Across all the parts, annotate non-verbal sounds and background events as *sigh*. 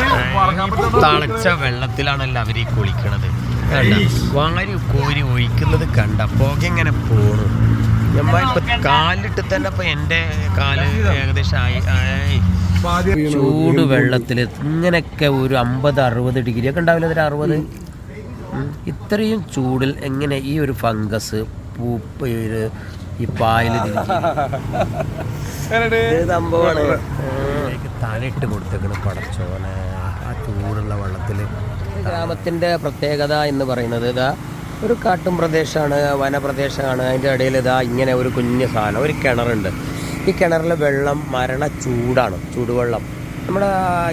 പറ്റുന്ന വെള്ളത്തിലാണല്ലോ അവർ ഈ കുളിക്കണത്. വളരെ വാരി കോരി ഒഴിക്കുന്നത് കണ്ട? പുക ഇങ്ങനെ പോണു. ഞമ്മ ഇപ്പൊ കാലിട്ട് തന്നെ ഇപ്പൊ എന്റെ കാൽ ഏകദേശം ആയി. ചൂട് വെള്ളത്തിൽ ഇങ്ങനെയൊക്കെ ഒരു അമ്പത് അറുപത് ഡിഗ്രി ഒക്കെ ഉണ്ടാവില്ല ഒരു അറുപത്? ഇത്രയും ചൂടിൽ എങ്ങനെ ഈ ഒരു ഫംഗസ് പൂപ്പ് ഈ പായൽ സംഭവമാണ്. തലയിട്ട് കൊടുത്തേക്കണ് പടച്ചോനെ. ചൂടുള്ള ഗ്രാമത്തിന്റെ പ്രത്യേകത എന്ന് പറയുന്നത് ഇതാ ഒരു കാട്ടും പ്രദേശമാണ് വനപ്രദേശമാണ്. അതിന്റെ ഇടയിൽ ഇതാ ഇങ്ങനെ ഒരു കുഞ്ഞ് സാധനം ഒരു കിണറുണ്ട്. ഈ കിണറിലെ വെള്ളം മരണ ചൂടാണ് ചൂടുവെള്ളം. നമ്മുടെ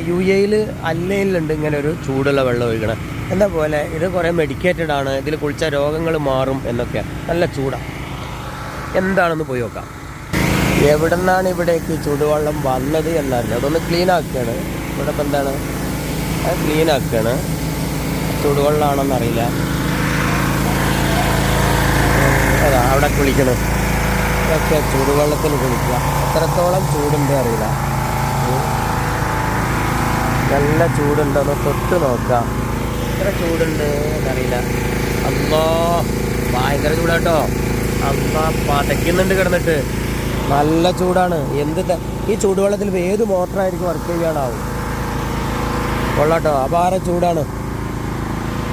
യു എയിൽ അല്ലയിലുണ്ട് ഇങ്ങനെ ഒരു ചൂടുള്ള വെള്ളം ഒഴുകണം. എന്താ പോലെ ഇത് കുറേ മെഡിക്കേറ്റഡ് ആണ് ഇതിൽ കുളിച്ച രോഗങ്ങൾ മാറും എന്നൊക്കെ. നല്ല ചൂടാണ് എന്താണെന്ന് പോയി നോക്കാം. എവിടെ നിന്നാണ് ഇവിടേക്ക് ചൂടുവെള്ളം വന്നത് എന്നറിഞ്ഞത് അതൊന്ന് ക്ലീൻ ആക്കുകയാണ് ഇവിടെ ഇപ്പം എന്താണ്? അത് ക്ലീൻ ആക്കുകയാണ് ചൂടുവെള്ളമാണെന്നറിയില്ല അതാ അവിടെ കുളിക്കണം. ഇതൊക്കെ ചൂടുവെള്ളത്തിൽ കുളിക്കുക. എത്രത്തോളം ചൂടുണ്ടോ അറിയില്ല. നല്ല ചൂടുണ്ടോന്ന് തൊട്ട് നോക്കാം എത്ര ചൂടുണ്ട് എന്നറിയില്ല. അമ്മോ ഭയങ്കര ചൂടാട്ടോ. അമ്മ പതയ്ക്കുന്നുണ്ട് കിടന്നിട്ട്. നല്ല ചൂടാണ്. എന്ത് ഈ ചൂടുവെള്ളത്തിൽ ഏത് മോട്ടറായിരിക്കും വർക്ക് ചെയ്യാനാവും? കൊള്ളാട്ടോ. അപാര ചൂടാണ്.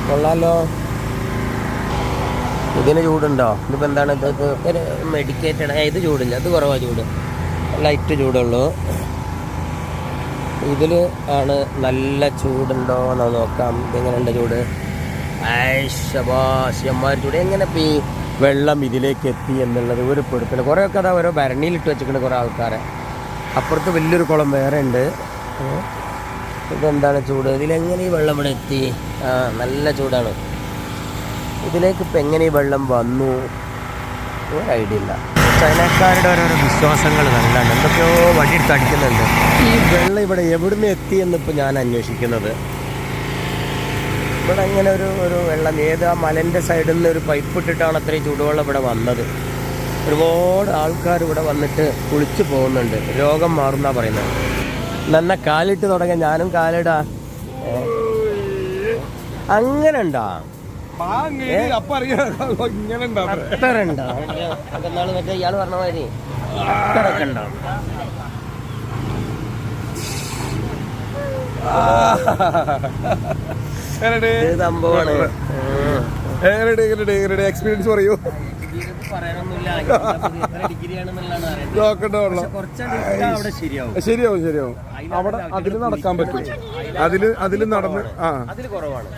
കൊള്ളാലോ. ഇതിന് ചൂടുണ്ടോ? ഇതിപ്പോൾ എന്താണ്? ഇത് മെഡിക്കേറ്റഡ് ഇത് ചൂടില്ല. അത് കുറവാ ചൂട്. ലൈറ്റ് ചൂടുള്ളൂ. ഇതിൽ ആണ് നല്ല ചൂടുണ്ടോ എന്ന് നോക്കാം. ഇതെങ്ങനെയുണ്ട് ചൂട്? ഐശമാർ ചൂട്. എങ്ങനെ ഇപ്പം ഈ വെള്ളം ഇതിലേക്ക് എത്തി എന്നുള്ളത്? ഒരു പിടുപ്പില്ല കുറേയൊക്കെ അതാ ഓരോ ഭരണിയിലിട്ട് വെച്ചിട്ടുണ്ട് കുറേ ആൾക്കാരെ. അപ്പുറത്ത് വലിയൊരു കുളം വേറെ ഉണ്ട്? ഇതെന്താണ് ചൂട്? ഇതിലെങ്ങനെ ഈ വെള്ളം ഇവിടെ എത്തി? ആ നല്ല ചൂടാണ്. ഇതിലേക്ക് ഇപ്പം എങ്ങനെ ഈ വെള്ളം വന്നു? ഒരു ഐഡിയ ഇല്ല. ചൈനക്കാരുടെ ഓരോരോ വിശ്വാസങ്ങൾ നല്ലതാണ്. എന്തൊക്കെയോ വടിയെടുത്ത് അടിക്കുന്നുണ്ട്. ഈ വെള്ളം ഇവിടെ എവിടുന്ന് എത്തി എന്നിപ്പോൾ ഞാൻ അന്വേഷിക്കുന്നത്. ഇവിടെ അങ്ങനെ ഒരു ഒരു വെള്ളം ഏത് ആ മലന്റെ സൈഡിൽ നിന്ന് ഒരു പൈപ്പ് ഇട്ടിട്ടാണ് അത്രയും ചൂടുവെള്ളം ഇവിടെ വന്നത്. ഒരുപാട് ആൾക്കാർ ഇവിടെ വന്നിട്ട് കുളിച്ചു പോകുന്നുണ്ട്. രോഗം മാറുന്നാ പറയുന്നത്. നന്ന കാലിട്ട് തുടങ്ങിയ ഞാനും കാലിടാ. അങ്ങനെണ്ടാ? അങ്ങനെ ഉണ്ടാ അപ്പൊ അറിയാം ഇങ്ങനെ ഉണ്ടാവും അത്ര ഉണ്ടോ നാൾ മറ്റേ ഇയാൾ പറഞ്ഞ മാതിരി അത്രയൊക്കെ ഉണ്ടാവും ഇത് സംഭവമാണ്. എക്സ്പീരിയൻസ് പറയൂ. നോക്കണ്ട *laughs* വെള്ളം. അവിടെ ശരിയാവും. ശരിയാവും ശരിയാവും. അവിടെ അതിൽ നടക്കാൻ പറ്റും. അതിൽ അതിൽ നടന്ന് ആ.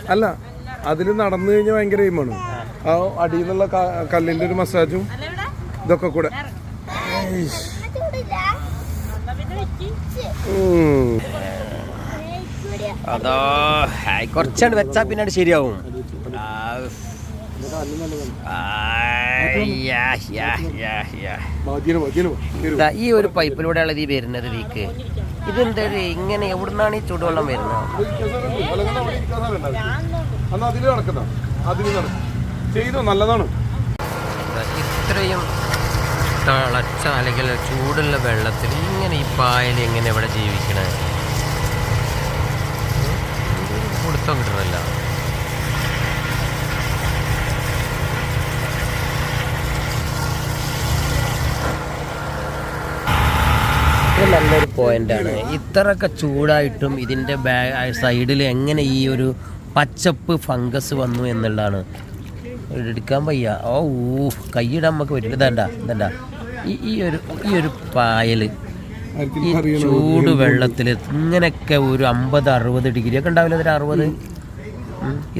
അല്ല അതിൽ നടന്നു കഴിഞ്ഞാൽ ഭയങ്കര എയിമാണ് ആ. അടിയിൽ നിന്നുള്ള കല്ലിന്റെ കല്ലിന്റെ ഒരു മസാജും ഇതൊക്കെ കൂടെ. അതാ കുറച്ചാണ്ട് വെച്ചാ പിന്നെ ശരിയാവും ആ, ആ, യാ, യാ, യാ, യാ. മതിയെന്ന് മതിയെന്ന് വരൂ. ദാ ഈ ഒരു പൈപ്പിലൂടെയാണ് ഈ വരുന്നത് വീക്ക് ഇതെന്താ ഇങ്ങനെ എവിടുന്നാണ് ഈ ചൂടുവെള്ളം വരുന്നത് ഇത്രയും തിളച്ച അല്ലെങ്കിൽ ചൂടുള്ള വെള്ളത്തിൽ ഇങ്ങനെ ഈ പായൽ എങ്ങനെ ഇവിടെ ജീവിക്കണേ കൊടുത്തോ കിട്ടണല്ല ഇത് നല്ലൊരു പോയിന്റാണ് ഇത്രയൊക്കെ ചൂടായിട്ടും ഇതിന്റെ ബാ സൈഡിൽ എങ്ങനെ ഈ ഒരു പച്ചപ്പ് ഫംഗസ് വന്നു എന്നുള്ളതാണ്. എടുക്കാൻ വയ്യ. ഓ ഊ കൈയിടാൻ നമുക്ക് പറ്റില്ല. ഇതണ്ട ഇതണ്ട ഈ ഈ ഒരു ഈ ഒരു പായൽ ഈ ചൂട് വെള്ളത്തിൽ ഇങ്ങനെയൊക്കെ ഒരു അമ്പത് അറുപത് ഡിഗ്രി ഒക്കെ ഉണ്ടാവില്ല ഒരു അറുപത്?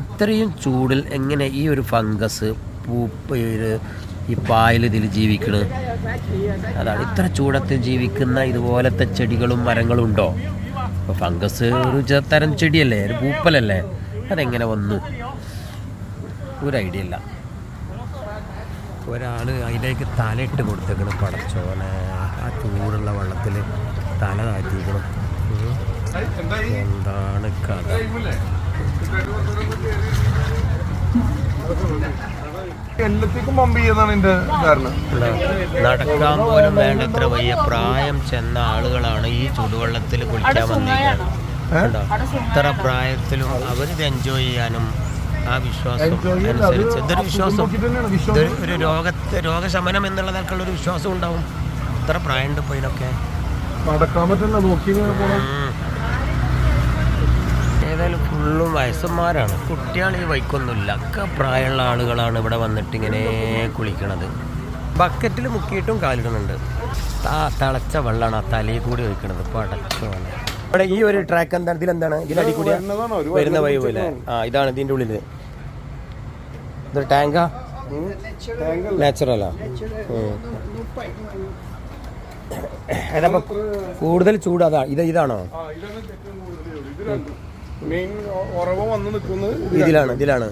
ഇത്രയും ചൂടിൽ എങ്ങനെ ഈ ഒരു ഫംഗസ് ഒരു ഈ പായൽ ഇതിൽ ജീവിക്കണ്. അതാണ് ഇത്ര ചൂടത്ത് ജീവിക്കുന്ന ഇതുപോലത്തെ ചെടികളും മരങ്ങളും ഉണ്ടോ? ഇപ്പോൾ ഫംഗസ് ഒരു തരം ചെടിയല്ലേ ഒരു പൂപ്പലല്ലേ? അതെങ്ങനെ വന്നു? ഒരു ഐഡിയ ഇല്ല. ഒരാൾ അതിലേക്ക് തലയിട്ട് കൊടുത്തേക്കണം പടച്ചോനെ. ആ ചൂടുള്ള വെള്ളത്തിൽ തല താറ്റിക്കണം എന്താണ് കഥ? എല്ലാത്തേക്കും പമ്പ് ചെയ്യുന്നതാണ് എന്റെ കാരണം. നടക്കാൻ പോലും വേണ്ടത്ര വയ്യ. പ്രായം ചെന്ന ആളുകളാണ് ഈ ചുടുവെള്ളത്തിൽ കുളിക്കാൻ വന്നിരിക്കുന്നത്? ഇത്ര പ്രായത്തിലും അവരിത് എൻജോയ് ചെയ്യാനും ആ വിശ്വാസം അനുസരിച്ച്. ഇതൊരു വിശ്വാസം. ഒരു രോഗത്തെ രോഗശമനം എന്നുള്ള നിലക്കുള്ള ഒരു വിശ്വാസം ഉണ്ടാവും. ഇത്ര പ്രായമുണ്ട് ഇപ്പൊ ഇതിനൊക്കെ. നടക്കാൻ പറ്റില്ല നോക്കി. ഏതായാലും ഫുള്ളും വയസ്സന്മാരാണ്. കുട്ടികൾ ഈ വൈക്കൊന്നുമില്ല ഒക്കെ പ്രായമുള്ള ആളുകളാണ് ഇവിടെ വന്നിട്ട് ഇങ്ങനെ കുളിക്കണത്. ബക്കറ്റിൽ മുക്കിയിട്ടും കാലിടുന്നുണ്ട്. ആ തിളച്ച വെള്ളമാണ് ആ തലയിൽ കൂടി ഒഴിക്കണത്. ഇപ്പോൾ വെള്ളം ഇവിടെ ഈ ഒരു ട്രാക്ക് എന്താണ്? ഇതിലെന്താണ്? ഇതിലടി കൂടി വരുന്ന വൈബ് അല്ലേ ആ ഇതാണ് ഇതിന്റെ ഉള്ളിൽ ഇതൊരു ടാങ്കാ. നാച്ചുറലാ ഏതപ്പോ കൂടുതൽ ചൂട് അതാ. ഇത് ഇതാണോ? മെയിൻ ഉറവ വന്ന് നിൽക്കുന്നത് ഇത് ഇതിലാണ് ഇതിലാണ്.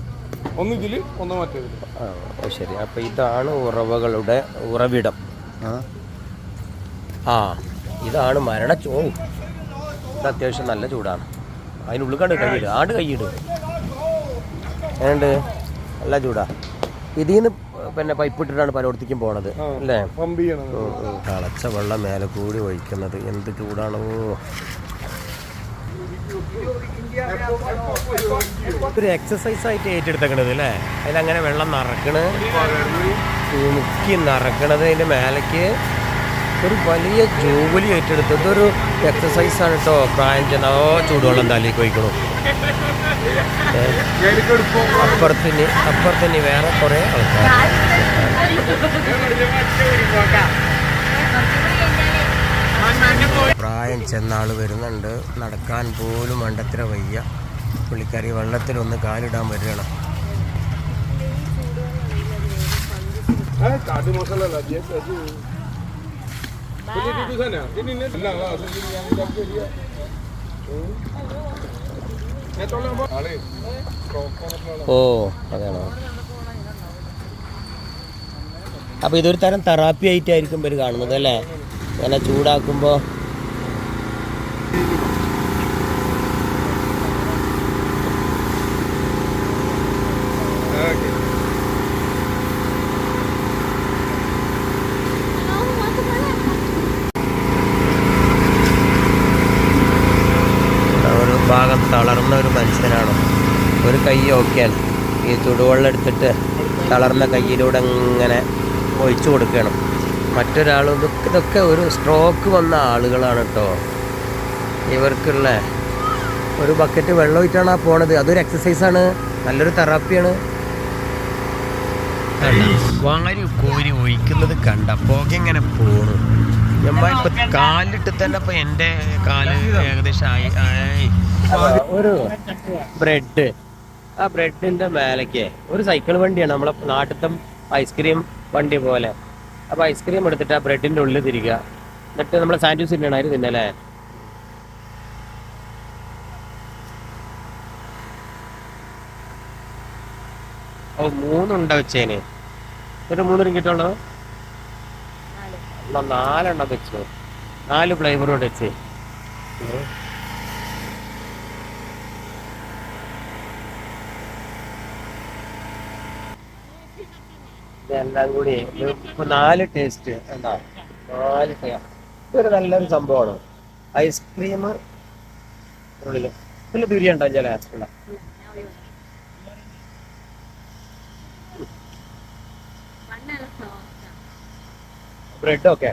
ഒന്ന് ഇതിൽ ഒന്ന് മറ്റേതിൽ. ആ ഓ ശരി. അപ്പൊ ഇതാണ് ഉറവകളുടെ ഉറവിടം. ആ. ഇതാണ് മരണ ചോ ഇത് അത്യാവശ്യം നല്ല ചൂടാണ്. അതിനുള്ളിൽ കണ്ട് കൈയിട് ആണ്ട് കൈയിട് ഏണ്ട്? നല്ല ചൂടാ. ഇതിൽ നിന്ന് പിന്നെ പൈപ്പ് ഇട്ടിട്ടാണ് പലയിടത്തേക്കും പോണത്. അല്ലേ. തിളച്ച വെള്ളം മേലെ കൂടി ഒഴിക്കുന്നത് എന്ത് ചൂടാണോ. ഒരു എക്സസൈസ് ആയിട്ട് ഏറ്റെടുത്തേക്കണത് അല്ലേ? അതിലങ്ങനെ വെള്ളം നിറക്കണ്. മുക്കി നിറക്കണത് അതിന്റെ മേലേക്ക്. ഒരു വലിയ ജോലി ഏറ്റെടുത്ത്. ഇതൊരു ആണ് കേട്ടോ പ്രായം ചെന്നോ ചൂടുവെള്ളം തലയിൽ എടുക്കും അപ്പുറത്തിന് അപ്പുറത്തിന് വേറെ കുറേ ആൾക്കാർ പ്രായം ചെന്നാൾ വരുന്നുണ്ട്. നടക്കാൻ പോലും വേണ്ടത്ര വയ്യ. പുള്ളിക്കാരി വെള്ളത്തിലൊന്ന് കാലിടാൻ വരികയാണ്. ഓ അതാണോ? അപ്പോൾ ഇതൊരു തരം തെറാപ്പി ആയിട്ടായിരിക്കും ഇവർ കാണുന്നത് അല്ലേ? ഇങ്ങനെ ചൂടാക്കുമ്പോൾ കൈ നോക്കിയാൽ ഈ ചുടുവെള്ളം എടുത്തിട്ട് തളർന്ന കയ്യിലൂടെ ഇങ്ങനെ ഒഴിച്ചു കൊടുക്കണം. മറ്റൊരാൾ ഇതൊക്കെ ഇതൊക്കെ ഒരു സ്ട്രോക്ക് വന്ന ആളുകളാണ് കേട്ടോ ഇവർക്കുള്ള ഒരു ബക്കറ്റ് വെള്ളം ഒഴിച്ചാണ് ആ പോണത്. അതൊരു എക്സസൈസാണ് നല്ലൊരു തെറാപ്പിയാണ് വാരി കോരി ഒഴിക്കുന്നത് കണ്ട പുക ഇങ്ങനെ പോണു. നമ്മ കാലിട്ട് തന്നെ ഇപ്പൊ എന്റെ കാൽ ഏകദേശം ആയി. ഒരു ബ്രെഡ് ആ ബ്രെഡിന്റെ മേലേക്ക് ഒരു സൈക്കിൾ വണ്ടിയാണ് നമ്മളെ നാട്ടിലത്തെ ഐസ്ക്രീം വണ്ടി പോലെ. അപ്പൊ ഐസ്ക്രീം എടുത്തിട്ട് ആ ബ്രെഡിന്റെ ഉള്ളിൽ തിരിക എന്നിട്ട് നമ്മളെ സാൻഡ്വിച്ച് തിന്നണം അതിന് തിന്നല്ലേ? ഓ മൂന്നുണ്ട വെച്ചേന്? ഒരു മൂന്ന് റിങ്കിട്ടുള്ളൂ നാലെണ്ണം വെച്ചു. നാല് ഫ്ലേവറോട് വെച്ച്. ഇതെല്ലാം കൂടി ഇപ്പൊ നാല് ടേസ്റ്റ് എന്താ? നാല് ഇതൊരു നല്ലൊരു സംഭവമാണ്. ഐസ്ക്രീം ഉള്ളിൽ. ഇതിൽ ബിരിയാണി ഉണ്ടോ ചില ബ്രെഡ് ഒക്കെ.